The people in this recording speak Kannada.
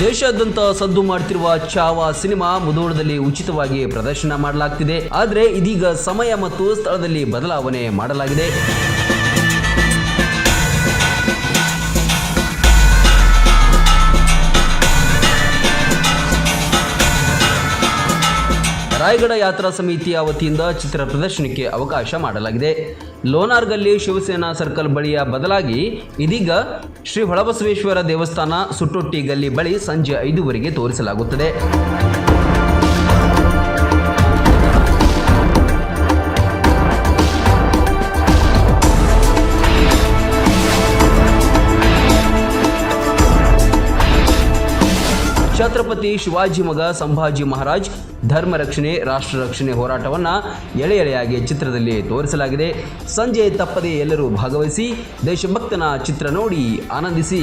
ದೇಶಾದ್ಯಂತ ಸದ್ದು ಮಾಡ್ತಿರುವ ಚಾವಾ ಸಿನಿಮಾ ಮುಧೋಳದಲ್ಲಿ ಉಚಿತವಾಗಿ ಪ್ರದರ್ಶನ ಮಾಡಲಾಗ್ತಿದೆ. ಆದರೆ ಇದೀಗ ಸಮಯ ಮತ್ತು ಸ್ಥಳದಲ್ಲಿ ಬದಲಾವಣೆ ಮಾಡಲಾಗಿದೆ. ರಾಯಗಡ ಯಾತ್ರಾ ಸಮಿತಿಯ ವತಿಯಿಂದ ಚಿತ್ರ ಪ್ರದರ್ಶನಕ್ಕೆ ಅವಕಾಶ ಮಾಡಲಾಗಿದೆ. ಲೋನಾರ್ಗಲ್ಲಿ ಶಿವಸೇನಾ ಸರ್ಕಲ್ ಬಳಿಯ ಬದಲಾಗಿ ಇದೀಗ ಶ್ರೀ ಹೊಳಬಸವೇಶ್ವರ ದೇವಸ್ಥಾನ ಸುಟ್ಟೊಟ್ಟಿ ಗಲ್ಲಿ ಬಳಿ ಸಂಜೆ ಐದುವರೆಗೆ ತೋರಿಸಲಾಗುತ್ತದೆ. ಛತ್ರಪತಿ ಶಿವಾಜಿ ಮಗ ಸಂಭಾಜಿ ಮಹಾರಾಜ್ ಧರ್ಮ ರಕ್ಷಣೆ, ರಾಷ್ಟ್ರ ರಕ್ಷಣೆ ಹೋರಾಟವನ್ನು ಎಳೆ ಎಳೆಯಾಗಿ ಚಿತ್ರದಲ್ಲಿ ತೋರಿಸಲಾಗಿದೆ. ಸಂಜೆ ತಪ್ಪದೆ ಎಲ್ಲರೂ ಭಾಗವಹಿಸಿ ದೇಶಭಕ್ತನ ಚಿತ್ರ ನೋಡಿ ಆನಂದಿಸಿ.